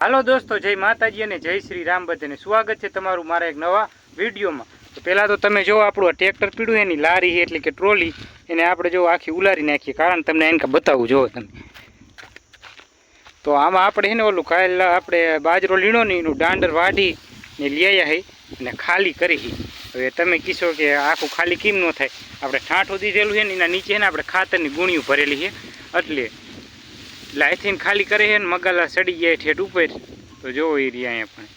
હાલો દોસ્તો, જય માતાજી અને જય શ્રી રામ બધાને. સ્વાગત છે તમારું મારા એક નવા વિડીયોમાં. તો પહેલાં તો તમે જો આપણું ટ્રેક્ટર પીડ્યું એની લારી એટલે કે ટ્રોલી, એને આપણે જો આખી ઉલારી નાખીએ. કારણ તમને એને બતાવું જો તમે. તો આમાં આપણે છે ને ઓલું કાલ આપણે બાજરો લીણો ને એનું દાંડર વાઢી ને લઈ આવ્યા હે અને ખાલી કરી. હવે તમે કીશો કે આખું ખાલી કેમ ન થાય? આપણે ઠાંઠું દીધેલું છે ને એના નીચે ને આપણે ખાતરની ગુણીઓ ભરેલી છે. એટલે એટલે અહીંથી ખાલી કરે છે ને મગાલા સડી જાય ઠેઠ ઉપર. તો જોવો એ રહ્યા અહીંયા પણ.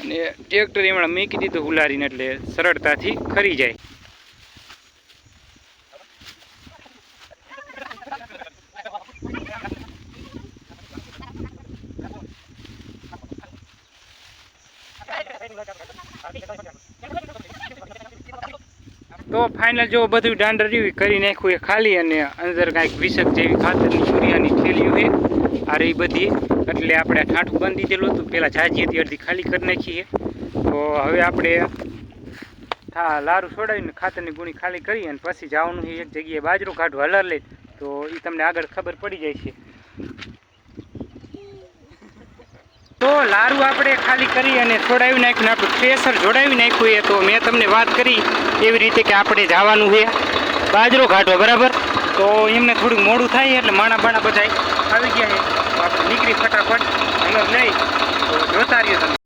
અને ટ્રેક્ટર એમણે મૂકી દીધું હુલારીને એટલે સરળતાથી ખરી જાય. તો ફાઇનલ જો બધું દાંડર રહ્યું કરી નાખ્યું એ ખાલી અને અંદર કાંઈક વિષક જેવી ખાતરની યુરિયાની થેલીઓ છે આ રહી બધી. એટલે આપણે ઠાઠું બાંધી દીધેલું હતું. પહેલાં જાજી હતી, અડધી ખાલી કરી નાખીએ. તો હવે આપણે હા લારું છોડાવીને ખાતરની ગુણી ખાલી કરી અને પછી જવાનું છે એક જગ્યાએ બાજરો કાઢવા, હલર લઈ. તો એ તમને આગળ ખબર પડી જાય છે. તો લારું આપણે ખાલી કરી અને છોડાવી નાખ્યું આપણું પ્રેશર જોડાવી નાખ્યું એ તો મેં તમને વાત કરી એવી રીતે કે આપણે જવાનું છે બાજરો ઘાટો, બરાબર? તો એમને થોડુંક મોડું થાય એટલે માણા બાણા બધા આવી ગયા છે. આપણે નીકળી ફટાફટ. અંદર લઈ, તો જોતા રહ્યો તમે.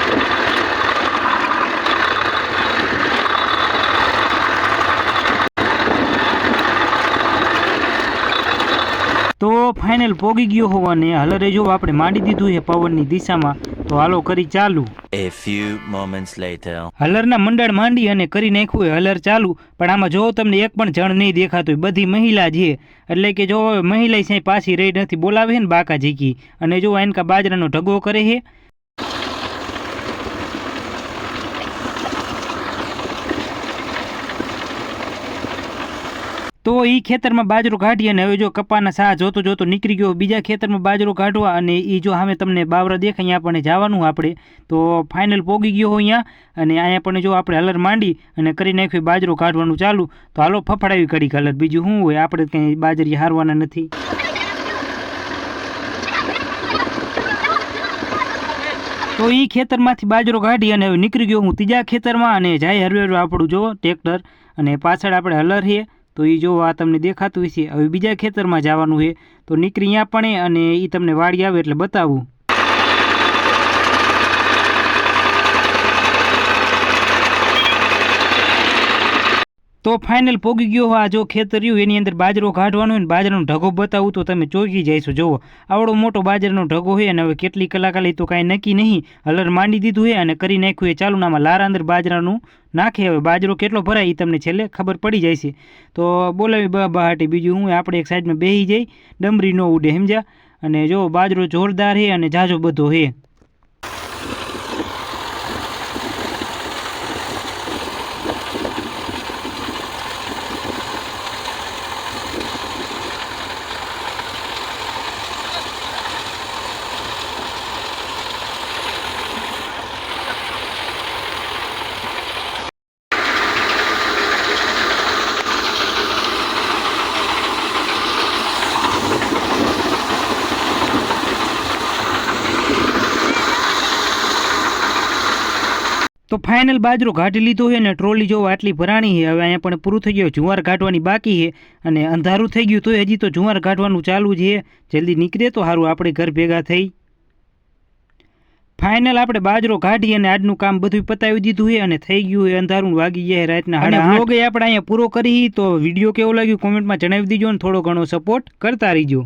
તો ફાઇનલ પોગી ગયો હોવાને હલરે જો આપણે માંડી દીધું છે પવનની દિશામાં તો હાલો કરી ચાલુ. A few moments later. હલરના મંડળ માંડી અને કરી નાખ્યું હોય હલર ચાલુ પણ આમાં જો તમને એક પણ જણ નહીં દેખાતું બધી મહિલા છે. એટલે કે જો મહિલા પાછી રહી નથી બોલાવે છે ને બાકા ઝીકી. અને જો એનકા બાજરાનો ઢગો કરે છે તો એ ખેતરમાં બાજરો કાઢી અને હવે જો કપાના સા જોતો જોતો નીકળી ગયો, બીજા ખેતરમાં બાજરો કાઢવા અને એ જો સામે તમને બાવરા દેખાય, અહીંયા પણ જવાનું આપણે. તો ફાઇનલ પોગી ગયો હોય અહીંયા અને અહીંયા પણ જો આપણે હલર માંડી અને કરી નાખ્યું બાજરો કાઢવાનું ચાલુ. તો હાલો ફફડાવી કરી કલર. બીજું શું હોય? આપણે કંઈ બાજરી હારવાના નથી. તો એ ખેતરમાંથી બાજરો કાઢી અને હવે નીકળી ગયો હું ત્રીજા ખેતરમાં અને જાય હરવે હરવે આપણું જો ટ્રેક્ટર. અને પાછળ આપણે હલર છે. તો એ જો આ તમને દેખાતું હશે. હવે બીજા ખેતરમાં જવાનું છે. તો નીકળી અહીંયા પણ અને એ તમને વાડી આવે એટલે બતાવું. તો ફાઇનલ પોગી ગયો આ જો ખેતર રહ્યું એની અંદર બાજરો કાઢવાનો હોય ને બાજરાનો ઢગો બતાવું, તો તમે ચોકી જઈશો. જુઓ, આવડો મોટો બાજરાનો ઢગો છે અને હવે કેટલી કલાક આલી તો કાંઈ નક્કી નહીં. હલર માંડી દીધું છે અને કરી નાખ્યું એ ચાલુ નામાં લારા અંદર બાજરાનું નાખે. હવે બાજરો કેટલો ભરાય એ તમને છેલ્લે ખબર પડી જાય છે. તો બોલાવી બહાટી, બીજું હું આપણે એક સાઈડમાં બેસી જઈ, ડમરી ન ઉડે, સમજ્યા? અને જો બાજરો જોરદાર હે અને જાજો બધો છે તો ફાઇનલ બાજરો કાઢી લીધો છે અને ટ્રોલી જોવા આટલી ભરાણી છે. હવે અહીંયા પણ પૂરું થઈ ગયું. જુવાર કાઢવાની બાકી છે અને અંધારું થઈ ગયું તો હજી તો જુવાર કાઢવાનું ચાલુ છે. જલ્દી નીકળે તો સારું આપણે ઘર ભેગા થઈ. ફાઇનલ આપણે બાજરો કાઢી અને આજનું કામ બધું પતાવી દીધું છે અને થઈ ગયું એ અંધારું વાગી ગયા રાતના અને વ્લોગ આપણે અહીંયા પૂરો કરી. તો વીડિયો કેવો લાગ્યો? કોમેન્ટમાં જણાવી દીજો અને થોડો ઘણો સપોર્ટ કરતા રહીજો.